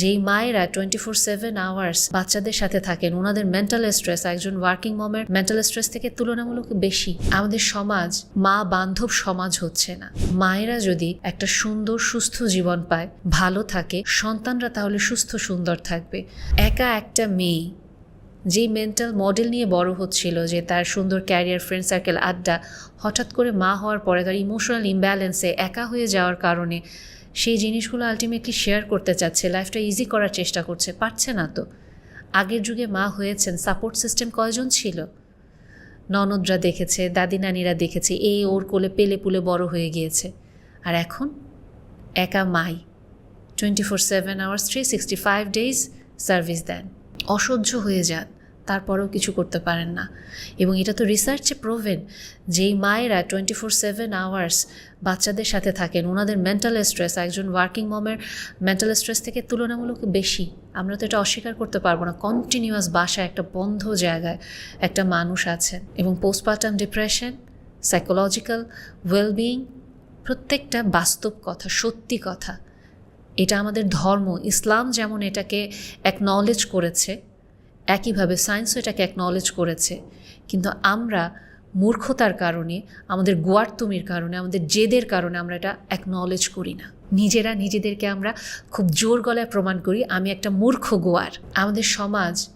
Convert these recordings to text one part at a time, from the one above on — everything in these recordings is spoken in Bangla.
যেই মায়েরা টোয়েন্টি ফোর সেভেন আওয়ার্স বাচ্চাদের সাথে থাকেন ওনাদের মেন্টাল স্ট্রেস একজন ওয়ার্কিং মমের মেন্টাল স্ট্রেস থেকে তুলনামূলক বেশি। আমাদের সমাজ, মা বান্ধব সমাজ হচ্ছে না। মায়েরা যদি একটা সুন্দর, সুস্থ জীবন পায়, ভালো থাকে, সন্তানরা তাহলে সুস্থ, সুন্দর থাকবে। একা একটা মেয়ে যেই মেন্টাল মডেল নিয়ে বড় হচ্ছিল, যে তার সুন্দর ক্যারিয়ার ফ্রেন্ড সার্কেল আড্ডা, হঠাৎ করে মা হওয়ার পরে তার ইমোশনাল ইমব্যালেন্সে একা হয়ে যাওয়ার কারণে সেই জিনিসগুলো আলটিমেটলি শেয়ার করতে চাচ্ছে লাইফটা ইজি করার চেষ্টা করছে, পারছে না তো। আগের যুগে মা হয়েছেন সাপোর্ট সিস্টেম কয়জন ছিল? ননদরা দেখেছে, দাদি নানিরা দেখেছে এ ওর কোলে পেলে পুলে বড় হয়ে গিয়েছে। আর এখন? একা মাই। Twenty four seven hours three sixty five days service দেন। অসহ্য হয়ে যান। তারপরেও কিছু করতে পারেন না। এবং এটা তো রিসার্চে প্রোভেন যেই মায়েরা টোয়েন্টি ফোর সেভেন আওয়ার্স বাচ্চাদের সাথে থাকেন, ওনাদের মেন্টাল স্ট্রেস একজন ওয়ার্কিং মমের মেন্টাল স্ট্রেস থেকে তুলনামূলক বেশি। আমরা তো এটা অস্বীকার করতে পারব না। কন্টিনিউয়াস বাসায় একটা বন্ধ জায়গায় একটা মানুষ আছেন এবং পোস্টপার্টাম ডিপ্রেশন সাইকোলজিক্যাল ওয়েলবিং প্রত্যেকটা বাস্তব কথা, সত্যি কথা। এটা আমাদের ধর্ম। ইসলাম যেমন এটাকে অ্যাকনলেজ করেছে একইভাবে সায়েন্সও এটাকে অ্যাকনলেজ করেছে। কিন্তু আমরা মূর্খতার কারণে, আমাদের গোয়ারতুমির কারণে, আমাদের জেদের কারণে আমরা এটা অ্যাকনলেজ করি না। নিজেরা নিজেদেরকে আমরা খুব জোর গলায় প্রমাণ করি, আমি একটা মূর্খ গোয়ার। আমাদের সমাজ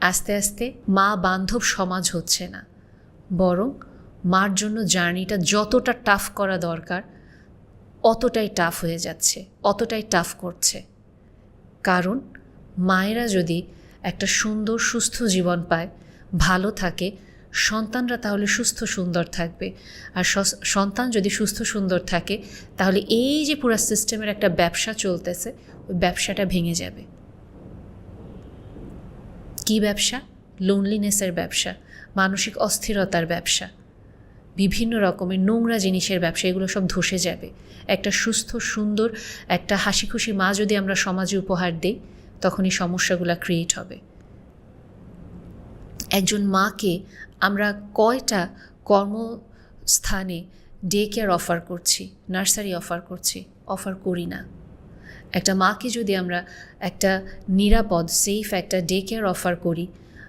আস্তে আস্তে মা বান্ধব সমাজ হচ্ছে না। বরং মার জন্য জার্নিটা যতটা টাফ করা দরকার, অতটাই টাফ হয়ে যাচ্ছে, অতটাই টাফ করছে। কারণ মায়েরা যদি একটা সুন্দর, সুস্থ জীবন পায়। ভালো থাকে। সন্তানরা তাহলে সুস্থ, সুন্দর থাকবে। আর সন্তান যদি সুস্থ, সুন্দর থাকে, তাহলে এই যে পুরো সিস্টেমের একটা ব্যবসা চলতেছে, ওই ব্যবসাটা ভেঙে যাবে। কি ব্যবসা? লোনলিনেসের ব্যবসা, মানসিক অস্থিরতার ব্যবসা, বিভিন্ন রকমের নোংরা জিনিসের ব্যবসা, এগুলো সব ধসে যাবে। একটা সুস্থ, সুন্দর, একটা হাসি খুশি মা যদি আমরা সমাজে উপহার দিই তখনই সমস্যাগুলো ক্রিয়েট হবে। একজন মাকে আমরা কয়টা কর্মস্থানে ডে কেয়ার অফার করছি নার্সারি অফার করছি অফার করি না। একটা মাকে যদি আমরা একটা নিরাপদ সেফ একটা ডে কেয়ার অফার করি,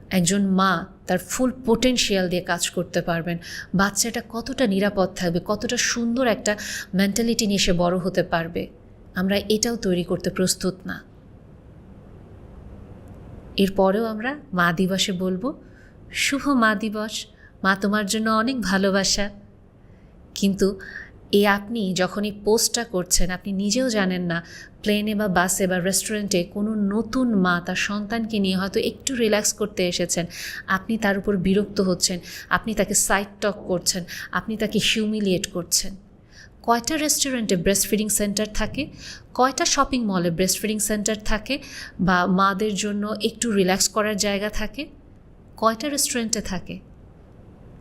একজন মা তার ফুল পোটেনশিয়াল দিয়ে কাজ করতে পারবেন। বাচ্চাটা কতটা নিরাপদ থাকবে, কতটা সুন্দর একটা মেন্টালিটি নিয়ে সে বড় হতে পারবে। আমরা এটাও তৈরি করতে প্রস্তুত না। এরপরেও আমরা মা দিবসে বলব, শুভ মা দিবস। মা তোমার জন্য অনেক ভালোবাসা। কিন্তু এ আপনি যখন এই পোস্টটা করছেন, আপনি নিজেও জানেন না, প্লেনে বা বাসে বা রেস্টুরেন্টে কোনো নতুন মা তার সন্তানকে নিয়ে হয়তো একটু রিল্যাক্স করতে এসেছেন। আপনি তার উপর বিরক্ত হচ্ছেন, আপনি তাকে সাইড টক করছেন, আপনি তাকে হিউমিলিয়েট করছেন। কয়টা রেস্টুরেন্টে ব্রেস্ট ফিডিং সেন্টার থাকে? কয়টা শপিং মলে ব্রেস্ট ফিডিং সেন্টার থাকে? বা মাদের জন্য একটু রিল্যাক্স করার জায়গা থাকে? কয়টা রেস্টুরেন্টে থাকে?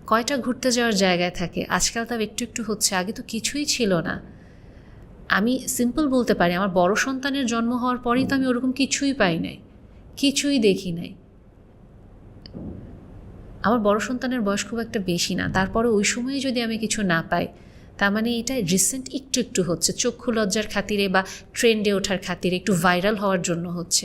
কয়টা ঘুরতে যাওয়ার জায়গায় থাকে? আজকাল তাও একটু একটু হচ্ছে, আগে তো কিছুই ছিল না। আমি সিম্পল বলতে পারি, আমার বড় সন্তানের জন্ম হওয়ার পরেই তো আমি ওরকম কিছুই পাই নাই। কিছুই দেখি নাই। আমার বড় সন্তানের বয়স খুব একটা বেশি না। তারপরে ওই সময়ে যদি আমি কিছু না পাই তার মানে এটা রিসেন্ট একটু একটু হচ্ছে। চক্ষু লজ্জার খাতিরে বা ট্রেন্ডে ওঠার খাতিরে একটু ভাইরাল হওয়ার জন্য হচ্ছে।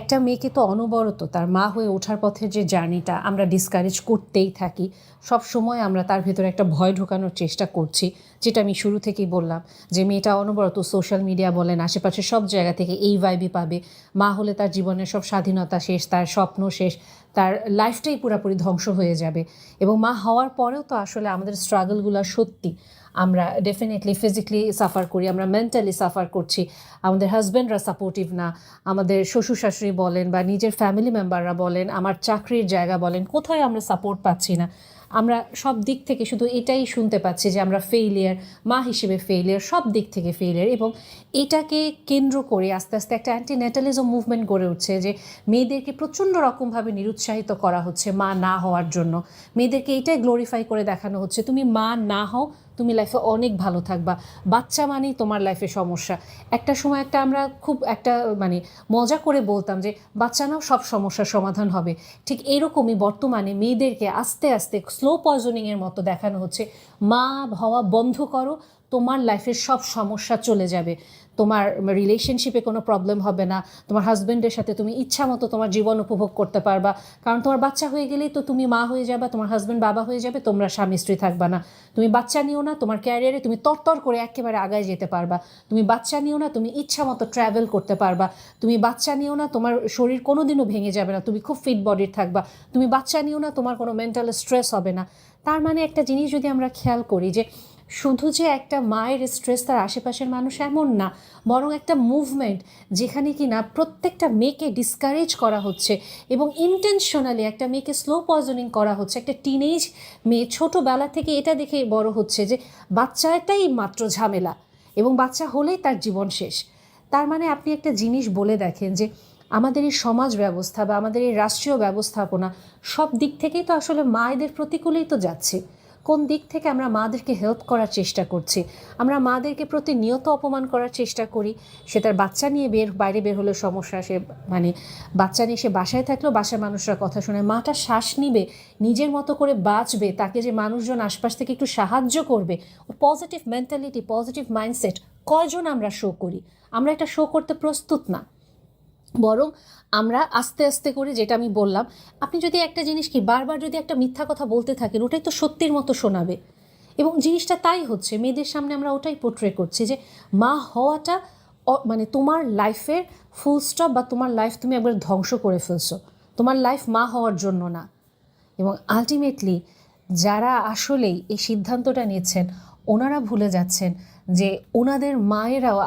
একটা মেয়েকে তো অনবরত তার মা হয়ে ওঠার পথের যে জার্নিটা আমরা ডিসকারেজ করতেই থাকি, সব সময় আমরা তার ভেতরে একটা ভয় ঢোকানোর চেষ্টা করছি, যেটা আমি শুরু থেকেই বললাম, যে মেয়েটা অনবরত সোশ্যাল মিডিয়া বলেন আশেপাশে সব জায়গা থেকে এই ভাইবই পাবে, মা হলে তার জীবনের সব স্বাধীনতা শেষ, তার স্বপ্ন শেষ তার লাইফটাই পুরাপুরি ধ্বংস হয়ে যাবে। এবং মা হওয়ার পরেও তো আসলে আমাদের স্ট্রাগলগুলো সত্যি। আমরা ডেফিনেটলি ফিজিক্যালি সাফার করি, আমরা মেন্টালি সাফার করছি। আমাদের হাজব্যান্ডরা সাপোর্টিভ না, আমাদের শ্বশুর শাশুড়ি বলেন বা নিজের ফ্যামিলি মেম্বাররা বলেন, আমার চাকরির জায়গা বলেন, কোথায় আমরা সাপোর্ট পাচ্ছি না? আমরা সব দিক থেকে শুধু এটাই শুনতে পাচ্ছি যে আমরা ফেইলিয়ার মা হিসেবে ফেইলিয়ার সব দিক থেকে ফেইলিয়ার এবং এটাকে কেন্দ্র করে আস্তে আস্তে একটা অ্যান্টি ন্যাটালিজম মুভমেন্ট গড়ে উঠছে যে মেয়েদেরকে প্রচণ্ড রকমভাবে নিরুৎসাহিত করা হচ্ছে মা না হওয়ার জন্য। মেয়েদেরকে এটাই গ্লোরিফাই করে দেখানো হচ্ছে, তুমি মা না হও তুমি লাইফে অনেক ভালো থাকবা। বাচ্চা মানেই তোমার লাইফে সমস্যা। একটা সময় একটা আমরা খুব একটা মানে মজা করে বলতাম যে, বাচ্চা নাও, সব সমস্যার সমাধান হবে। ঠিক এরকমই বর্তমানে মেয়েদেরকে আস্তে আস্তে স্লো পয়জনিংয়ের মতো দেখানো হচ্ছে। মা হওয়া বন্ধ করো তোমার লাইফের সব সমস্যা চলে যাবে। তোমার রিলেশনশিপে কোনো প্রবলেম হবে না। তোমার হাজব্যান্ডের সাথে তুমি ইচ্ছা মতো তোমার জীবন উপভোগ করতে পারবা। কারণ তোমার বাচ্চা হয়ে গেলেই তো তুমি মা হয়ে যাবে, তোমার হাজব্যান্ড বাবা হয়ে যাবে, তোমরা স্বামী স্ত্রী থাকবা না। তুমি বাচ্চা নিও না, তোমার ক্যারিয়ারে তুমি তরতর করে একেবারে আগায় যেতে পারবা। তুমি বাচ্চা নিও না, তুমি ইচ্ছা মতো ট্রাভেল করতে পারবা। তুমি বাচ্চা নিও না, তোমার শরীর কোনো দিনও ভেঙে যাবে না, তুমি খুব ফিট বডির থাকবা। তুমি বাচ্চা নিও না, তোমার কোনো মেন্টাল স্ট্রেস হবে না। তার মানে একটা জিনিস যদি আমরা খেয়াল করি যে শুধু যে একটা মায়ের স্ট্রেস তার আশেপাশের মানুষ এমন না, বরং একটা মুভমেন্ট যেখানে কি না প্রত্যেকটা মেয়েকে ডিসকারেজ করা হচ্ছে এবং ইন্টেনশনালি একটা মেয়েকে স্লো পয়জনিং করা হচ্ছে। একটা টিনেজ মেয়ে ছোটোবেলা থেকে এটা দেখে বড় হচ্ছে যে বাচ্চাটাই মাত্র ঝামেলা এবং বাচ্চা হলেই তার জীবন শেষ। তার মানে আপনি একটা জিনিস বলে দেখেন যে আমাদের এই সমাজ ব্যবস্থা বা আমাদের এই রাষ্ট্রীয় ব্যবস্থাপনা সব দিক থেকেই তো আসলে মায়েদের প্রতিকূলেই তো যাচ্ছে। কোন দিক থেকে আমরা মাদেরকে হেল্প করার চেষ্টা করছি? আমরা মাদেরকে প্রতিনিয়ত অপমান করার চেষ্টা করি। সে তার বাচ্চা নিয়ে বের, বাইরে বের হলে সমস্যা, সে মানে বাচ্চা নিয়ে সে বাসায় থাকলেও বাসার মানুষরা কথা শোনে। মাটা শ্বাস নিবে, নিজের মতো করে বাঁচবে, তাকে যে মানুষজন আশপাশ থেকে একটু সাহায্য করবে। পজিটিভ মেন্টালিটি, পজিটিভ মাইন্ডসেট কয়জন আমরা শো করি? আমরা এটা শো করতে প্রস্তুত না। বরং আমরা আস্তে আস্তে করে যেটা আমি বললাম, আপনি যদি একটা জিনিস কি বারবার যদি একটা মিথ্যা কথা বলতে থাকেন, ওটাই তো সত্যির মতো শোনাবে। এবং জিনিসটা তাই হচ্ছে, মেয়েদের সামনে আমরা ওটাই পোট্রে করছি যে মা হওয়াটা মানে তোমার লাইফের ফুল স্টপ বা তোমার লাইফ তুমি একবার ধ্বংস করে ফেলছো। তোমার লাইফ মা হওয়ার জন্য না। এবং আলটিমেটলি যারা আসলেই এই সিদ্ধান্তটা নিচ্ছেন, ওনারা ভুলে যাচ্ছেন যে ওনাদের মায়েরাও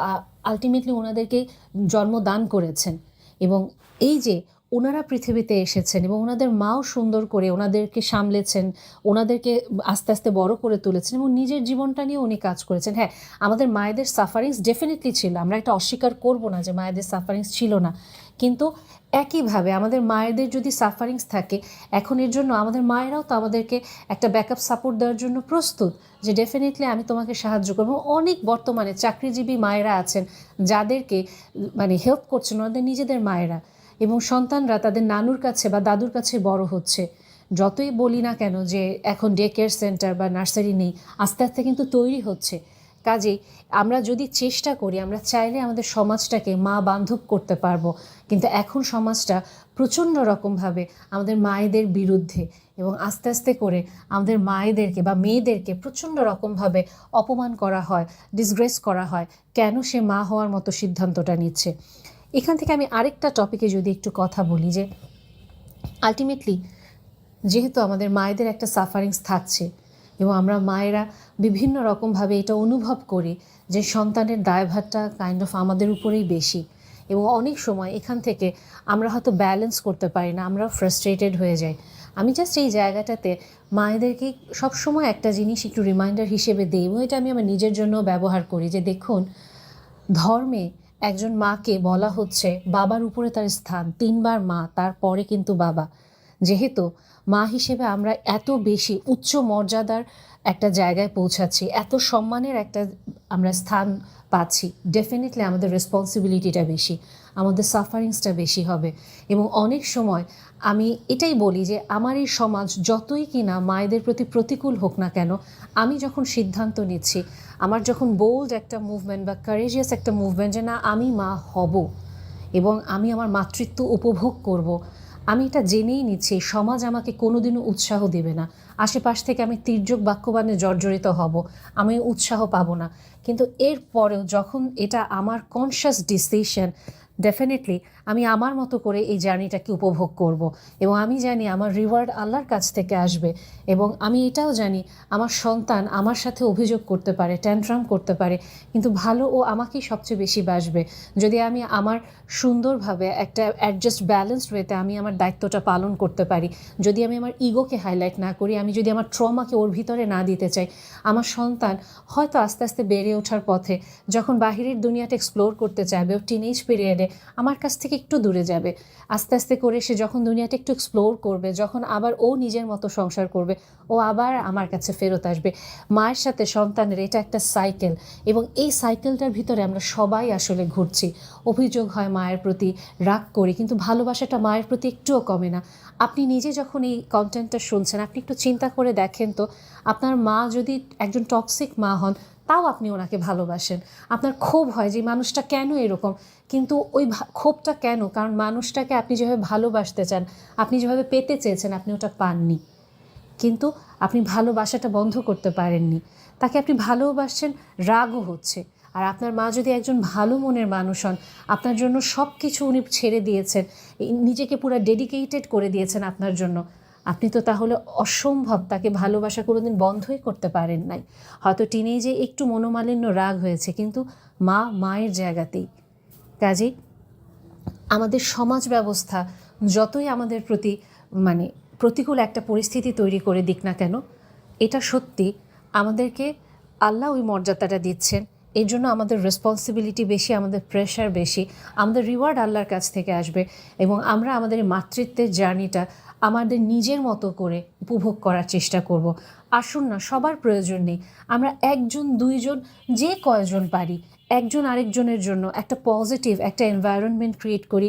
আলটিমেটলি ওনাদেরকে জন্মদান করেছেন। এবং এই যে ওনারা পৃথিবীতে এসেছেন এবং ওনাদের মাও সুন্দর করে ওনাদেরকে সামলেছেন, ওনাদেরকে আস্তে আস্তে বড় করে তুলেছেন এবং নিজের জীবনটা নিয়ে উনি কাজ করেছেন। হ্যাঁ আমাদের মায়েদের সাফারিংস ডেফিনেটলি ছিল। আমরা এটা অস্বীকার করব না যে মায়েদের সাফারিংস ছিল না। কিন্তু একইভাবে আমাদের মায়েদের যদি সাফারিংস থাকে, এখন এর জন্য আমাদের মায়েরাও তো আমাদেরকে একটা ব্যাকআপ সাপোর্ট দেওয়ার জন্য প্রস্তুত যে ডেফিনেটলি আমি তোমাকে সাহায্য করব। অনেক বর্তমানে চাকরিজীবী মায়েরা আছেন যাদেরকে মানে হেল্প করছেন ওনাদের নিজেদের মায়েরা এবং সন্তানরা তাদের নানুর কাছে বা দাদুর কাছে বড় হচ্ছে। যতই বলি না কেন যে এখন ডে কেয়ার সেন্টার বা নার্সারি নেই, আস্তে আস্তে কিন্তু তৈরি হচ্ছে। কাজেই আমরা যদি চেষ্টা করি, আমরা চাইলে আমাদের সমাজটাকে মা বান্ধব করতে পারব। কিন্তু এখন সমাজটা প্রচণ্ড রকমভাবে আমাদের মায়েদের বিরুদ্ধে এবং আস্তে আস্তে করে আমাদের মায়েদেরকে বা মেয়েদেরকে প্রচণ্ড রকমভাবে অপমান করা হয় ডিসগ্রেস করা হয়। কেন সে মা হওয়ার মতো সিদ্ধান্তটা নিচ্ছে? এখান থেকে আমি আরেকটা টপিকে যদি একটু কথা বলি যে আলটিমেটলি যেহেতু আমাদের মায়েদের একটা সাফারিংস থাকছে এবং আমরা মায়েরা বিভিন্ন রকমভাবে এটা অনুভব করি যে সন্তানের দায়ভারটা কাইন্ড অফ আমাদের উপরেই বেশি। এবং অনেক সময় এখান থেকে আমরা হয়তো ব্যালেন্স করতে পারি না, আমরা ফ্রাস্ট্রেটেড হয়ে যাই। আমি জাস্ট এই জায়গাটাতে মায়েদেরকে সবসময় একটা জিনিস একটু রিমাইন্ডার হিসেবে দিই এবং এটা আমি আমার নিজের জন্য ব্যবহার করি যে দেখুন, ধর্মে একজন মাকে বলা হচ্ছে বাবার উপরে তার স্থান, তিনবার মা, তারপরে কিন্তু বাবা। যেহেতু মা হিসেবে আমরা এত বেশি উচ্চ মর্যাদার একটা জায়গায় পৌঁছাচ্ছি, এত সম্মানের একটা আমরা স্থান পাচ্ছি ডেফিনেটলি আমাদের রেসপন্সিবিলিটিটা বেশি, আমাদের সাফারিংসটা বেশি হবে। এবং অনেক সময় আমি এটাই বলি যে আমার এই সমাজ যতই কিনা মায়েদের প্রতি প্রতিকূল হোক না কেন, আমি যখন সিদ্ধান্ত নিচ্ছি, আমার যখন বোল্ড একটা মুভমেন্ট বা কারেজিয়াস একটা মুভমেন্ট যে না, আমি মা হব এবং আমি আমার মাতৃত্ব উপভোগ করব আমি এটা জেনেই নিচ্ছি সমাজ আমাকে কোনোদিনও উৎসাহ দেবে না। আশেপাশ থেকে আমি তির্যক বাক্যবাণে জর্জরিত হব, আমি উৎসাহ পাবো না। কিন্তু এরপরেও যখন এটা আমার কনসিয়াস ডিসিশন ডেফিনেটলি আমি আমার মতো করে এই জার্নিটাকে উপভোগ করব এবং আমি জানি আমার রিওয়ার্ড আল্লাহর কাছ থেকে আসবে এবং আমি এটাও জানি আমার সন্তান আমার সাথে অভিযোগ করতে পারে ট্যান্ট্রাম করতে পারে, কিন্তু ভালো ও আমাকেই সবচেয়ে বেশি বাসবে। যদি আমি আমার সুন্দরভাবে একটা অ্যাডজাস্ট ব্যালেন্সড ওয়েতে আমি আমার দায়িত্বটা পালন করতে পারি, যদি আমি আমার ইগোকে হাইলাইট না করি, আমি যদি আমার ট্রমাকে ওর ভিতরে না দিতে চাই, আমার সন্তান হয়তো আস্তে আস্তে বেড়ে ওঠার পথে, যখন বাহিরের দুনিয়াটা এক্সপ্লোর করতে চাইবে, ও টিনেজ পিরিয়ডে আমার কাছ থেকে একটু দূরে যাবে। আস্তে আস্তে করে সে যখন দুনিয়াটা একটু এক্সপ্লোর করবে, যখন আবার ও নিজের মতো সংসার করবে, ও আবার আমার কাছে ফেরত আসবে। মায়ের সাথে সন্তানের এটা একটা সাইকেল এবং এই সাইকেলটার ভিতরে আমরা সবাই আসলে ঘুরছি। অভিযোগ হয় মায়ের প্রতি রাগ করি, কিন্তু ভালোবাসাটা মায়ের প্রতি একটুও কমে না। আপনি নিজে যখন এই কন্টেন্টটা শুনছেন, আপনি একটু চিন্তা করে দেখেন তো, আপনার মা যদি একজন টক্সিক মা হন তাও আপনি ওনাকে ভালোবাসেন। আপনার ক্ষোভ হয় যে মানুষটা কেন এরকম? কিন্তু ওই ক্ষোভটা কেন? কারণ মানুষটাকে আপনি যেভাবে ভালোবাসতে চান, আপনি যেভাবে পেতে চেয়েছেন, আপনি ওটা পাননি। কিন্তু আপনি ভালোবাসাটা বন্ধ করতে পারেননি। তাকে আপনি ভালোবাসছেন, রাগও হচ্ছে। আর আপনার মা যদি একজন ভালো মনের মানুষ হন, আপনার জন্য সব কিছু উনি ছেড়ে দিয়েছেন। নিজেকে পুরো ডেডিকেটেড করে দিয়েছেন আপনার জন্য। আপনি তো তাহলে অসম্ভব তাকে ভালোবাসা কোনোদিন বন্ধই করতে পারেন নাই। হয়তো টিনেজে একটু মনোমালিন্য রাগ হয়েছে, কিন্তু মা মায়ের জায়গাতেই। কাজেই আমাদের সমাজ ব্যবস্থা যতই আমাদের প্রতি মানে প্রতিকূল একটা পরিস্থিতি তৈরি করে দিক না কেন, এটা সত্যি আমাদেরকে আল্লাহ ওই মর্যাদাটা দিচ্ছেন। এর জন্য আমাদের রেসপন্সিবিলিটি বেশি, আমাদের প্রেশার বেশি, আমাদের রিওয়ার্ড আল্লাহর কাছ থেকে আসবে এবং আমরা আমাদের মাতৃত্বের জার্নিটা আমাদের নিজের মতো করে উপভোগ করার চেষ্টা করব। আসুন না, সবার প্রয়োজন নেই। আমরা একজন, দুইজন, যে কয়জন পারি, একজন আরেকজনের জন্য একটা পজিটিভ একটা এনভায়রনমেন্ট ক্রিয়েট করি।